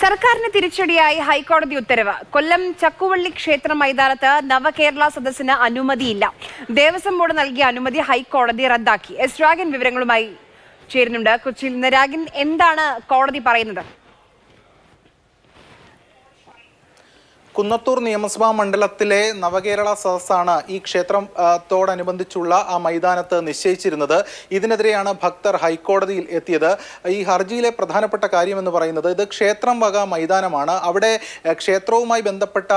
സർക്കാരിന് തിരിച്ചടിയായി ഹൈക്കോടതി ഉത്തരവ്. കൊല്ലം ചക്കുവള്ളി ക്ഷേത്ര മൈതാനത്ത് നവകേരള സദസ്സിന് അനുമതിയില്ല. ദേവസ്വം ബോർഡ് നൽകിയ അനുമതി ഹൈക്കോടതി റദ്ദാക്കി. എസ് രാഗൻ വിവരങ്ങളുമായി ചേരുന്നുണ്ട്. കൊച്ചിയിൽ നിന്ന് രാഗൻ എന്താണ് കോടതി പറയുന്നത്? കുന്നത്തൂർ നിയമസഭാ മണ്ഡലത്തിലെ നവകേരള സദസ്സാണ് ഈ ക്ഷേത്രത്തോടനുബന്ധിച്ചുള്ള ആ മൈതാനത്ത് നിശ്ചയിച്ചിരുന്നത്. ഇതിനെതിരെയാണ് ഭക്തർ ഹൈക്കോടതിയിൽ എത്തിയത്. ഈ ഹർജിയിലെ പ്രധാനപ്പെട്ട കാര്യം എന്ന് പറയുന്നത് ഇത് ക്ഷേത്രം വക മൈതാനമാണ്. അവിടെ ക്ഷേത്രവുമായി ബന്ധപ്പെട്ട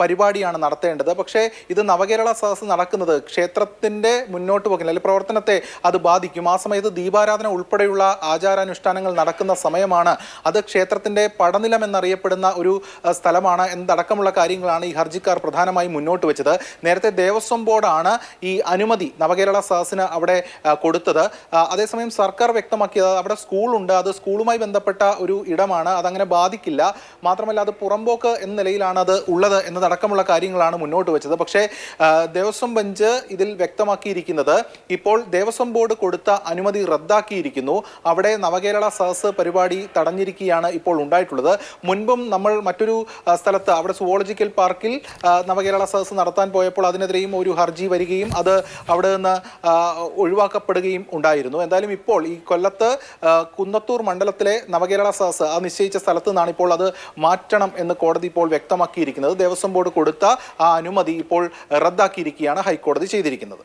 പരിപാടിയാണ് നടത്തേണ്ടത്. പക്ഷേ ഇത് നവകേരള സദസ്സ് നടക്കുന്നത് ക്ഷേത്രത്തിന്റെ മുന്നോട്ട് പോക്കിന് അല്ലെങ്കിൽ പ്രവർത്തനത്തെ അത് ബാധിക്കും. ആ സമയത്ത് ദീപാരാധന ഉൾപ്പെടെയുള്ള ആചാരാനുഷ്ഠാനങ്ങൾ നടക്കുന്ന സമയമാണ്. അത് ക്ഷേത്രത്തിന്റെ പടനിലം എന്നറിയപ്പെടുന്ന ഒരു സ്ഥലമാണ്. സ്ഥലമാണ് എന്നതടക്കമുള്ള കാര്യങ്ങളാണ് ഈ ഹർജിക്കാർ പ്രധാനമായും മുന്നോട്ട് വെച്ചത്. നേരത്തെ ദേവസ്വം ബോർഡാണ് ഈ അനുമതി നവകേരള സദസ്സിന് അവിടെ കൊടുത്തത്. അതേസമയം സർക്കാർ വ്യക്തമാക്കിയത് അവിടെ സ്കൂളുണ്ട്. അത് സ്കൂളുമായി ബന്ധപ്പെട്ട ഒരു ഇടമാണ്. അതങ്ങനെ ബാധിക്കില്ല. മാത്രമല്ല അത് പുറമ്പോക്ക് എന്ന നിലയിലാണ് അത് ഉള്ളത് എന്നതടക്കമുള്ള കാര്യങ്ങളാണ് മുന്നോട്ട് വെച്ചത്. പക്ഷേ ദേവസ്വം ബെഞ്ച് ഇതിൽ വ്യക്തമാക്കിയിരിക്കുന്നത് ഇപ്പോൾ ദേവസ്വം ബോർഡ് കൊടുത്ത അനുമതി റദ്ദാക്കിയിരിക്കുന്നു. അവിടെ നവകേരള സദസ് പരിപാടി തടഞ്ഞിരിക്കുകയാണ് ഇപ്പോൾ ഉണ്ടായിട്ടുള്ളത്. മുൻപും നമ്മൾ മറ്റൊരു സ്ഥലത്ത് അവിടെ സുവോളജിക്കൽ പാർക്കിൽ നവകേരള സദസ്സ് നടത്താൻ പോയപ്പോൾ അതിനെതിരെയും ഒരു ഹർജി വരികയും അത് അവിടെ നിന്ന് ഒഴിവാക്കപ്പെടുകയും ഉണ്ടായിരുന്നു. എന്തായാലും ഇപ്പോൾ ഈ കൊല്ലത്ത് കുന്നത്തൂർ മണ്ഡലത്തിലെ നവകേരള സദസ്സ് ആ നിശ്ചയിച്ച സ്ഥലത്ത് നിന്നാണ് ഇപ്പോൾ അത് മാറ്റണം എന്ന് കോടതി ഇപ്പോൾ വ്യക്തമാക്കിയിരിക്കുന്നത്. ദേവസ്വം ബോർഡ് കൊടുത്ത ആ അനുമതി ഇപ്പോൾ റദ്ദാക്കിയിരിക്കുകയാണ് ഹൈക്കോടതി ചെയ്തിരിക്കുന്നത്.